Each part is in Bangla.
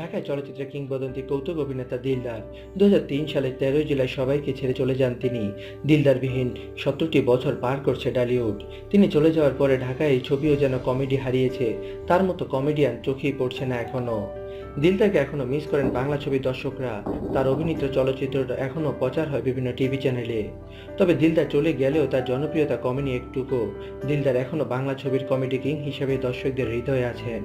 ঢাকায় চলচ্চিত্রের কিংবদন্তি কৌতুক অভিনেতা দিলদার। দু সালে তেরোই জুলাই সবাইকে ছেড়ে চলে যান তিনি। দিলদারবিহীন সত্তরটি বছর পার করছে ডালিউড। তিনি চলে যাওয়ার পরে ঢাকায় এই ছবিও যেন কমেডি হারিয়েছে, তার মতো কমেডিয়ান চোখেই পড়ছে না এখনও দিলদারকে এখনও মিস করেন বাংলা ছবির দর্শকরা। তার অভিনীত চলচ্চিত্রটা এখনও প্রচার হয় বিভিন্ন টিভি চ্যানেলে। তবে দিলদার চলে গেলেও তার জনপ্রিয়তা কমেনি একটুকু। দিলদার এখনও বাংলা ছবির কমেডি কিং হিসেবে দর্শকদের হৃদয়ে আছেন।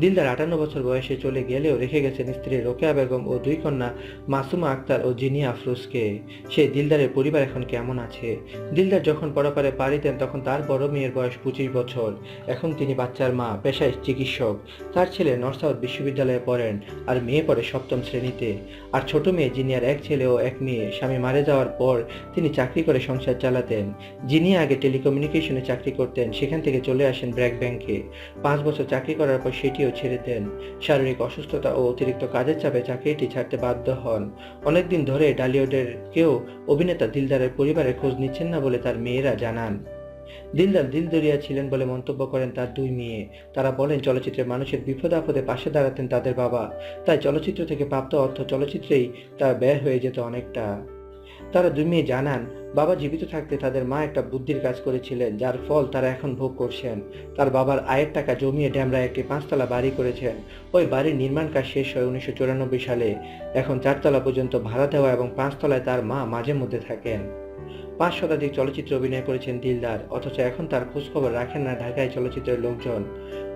দিলদার আটান্ন বছর বয়সে চলে গেলেও রেখে গেছেন স্ত্রী রোকেয়া বেগম ও দুই কন্যা মাসুমা আক্তার ও জিনিয়া আফরোজকে। সেই দিলদারের পরিবার এখন কেমন আছে? দিলদার যখন পরপারে পাড়ি দেন তখন তার বড় মেয়ের বয়স পঁচিশ বছর। এখন তিনি বাচ্চার মা, পেশায় চিকিৎসক। তার ছেলে নর্থ সাউথ বিশ্ববিদ্যালয়ে পড়েন আর মেয়ে পড়ে সপ্তম শ্রেণীতে। আর ছোট মেয়ে জিনিয়ার এক ছেলে ও এক মেয়ে, স্বামী মারা যাওয়ার পর তিনি চাকরি করে সংসার চালাতেন। যিনি আগে টেলিকমিউনিকেশনে চাকরি করতেন, সেখান থেকে চলে আসেন ব্র্যাক ব্যাংকে। পাঁচ বছর চাকরি করার পর সেটিও ছেড়ে দেন। শারীরিক অসুস্থতা ও অতিরিক্ত কাজের চাপে চাকরিটি ছাড়তে বাধ্য হন। অনেকদিন ধরে ডালিউডের কেউ অভিনেতা দিলদারের পরিবারের খোঁজ নিচ্ছেন না বলে তার মেয়েরা জানান। দিলদার দিলদরিয়া ছিলেন বলে মন্তব্য করেন তার দুই মেয়ে। তারা বলেন, চলচ্চিত্রের মানুষের বিপদ আপদে পাশে দাঁড়াতেন তাদের বাবা। তাই চলচ্চিত্র থেকে প্রাপ্ত অর্থ চলচ্চিত্রেই তার ব্যয় হয়ে যেত অনেকটা। তারা দুই মেয়ে জানান, বাবা জীবিত থাকতে তাদের মা একটা বুদ্ধির কাজ করেছিলেন, যার ফল তারা এখন ভোগ করছেন। তার বাবার আয়ের টাকা জমিয়ে ড্যামরা একটি পাঁচতলা বাড়ি করেছেন। ওই বাড়ির নির্মাণ কাজ শেষ হয় উনিশশো চুরানব্বই সালে। এখন চারতলা পর্যন্ত ভাড়া দেওয়া এবং পাঁচতলায় তার মা মাঝে মধ্যে থাকেন। পাঁচ শতাধিক চলচ্চিত্র অভিনয় করেছেন দিলদার, অথচ এখন তার খোঁজখবর রাখেন না ঢাকায় চলচ্চিত্রের লোকজন।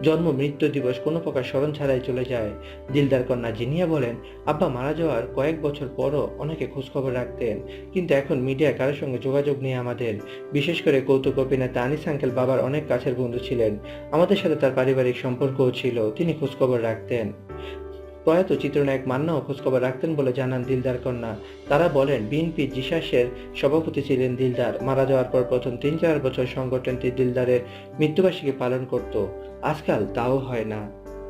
জন্ম, মৃত্যু দিবস কোনো প্রকার স্মরণ ছাড়াই চলে যায়। দিলদার কন্যা জিনিয়া বলেন, আব্বা মারা যাওয়ার কয়েক বছর পরও অনেকে খোঁজখবর রাখতেন, কিন্তু এখন মিডিয়া কারোর সঙ্গে যোগাযোগ নেই আমাদের। বিশেষ করে কৌতুক অভিনেতা আনিস আঙ্কেল বাবার অনেক কাছের বন্ধু ছিলেন। আমাদের সাথে তার পারিবারিক সম্পর্কও ছিল, তিনি খোঁজখবর রাখতেন। প্রয়াত চিত্রনায়ক মান্নাও খোঁজখবর রাখতেন বলে জানান দিলদার কন্যা। তারা বলেন, বিএনপি জিসাসের সভাপতি ছিলেন দিলদার। মারা যাওয়ার পর প্রথম তিন চার বছর সংগঠনটি দিলদারের মৃত্যুবার্ষিকী পালন করত। আজকাল তাও হয় না।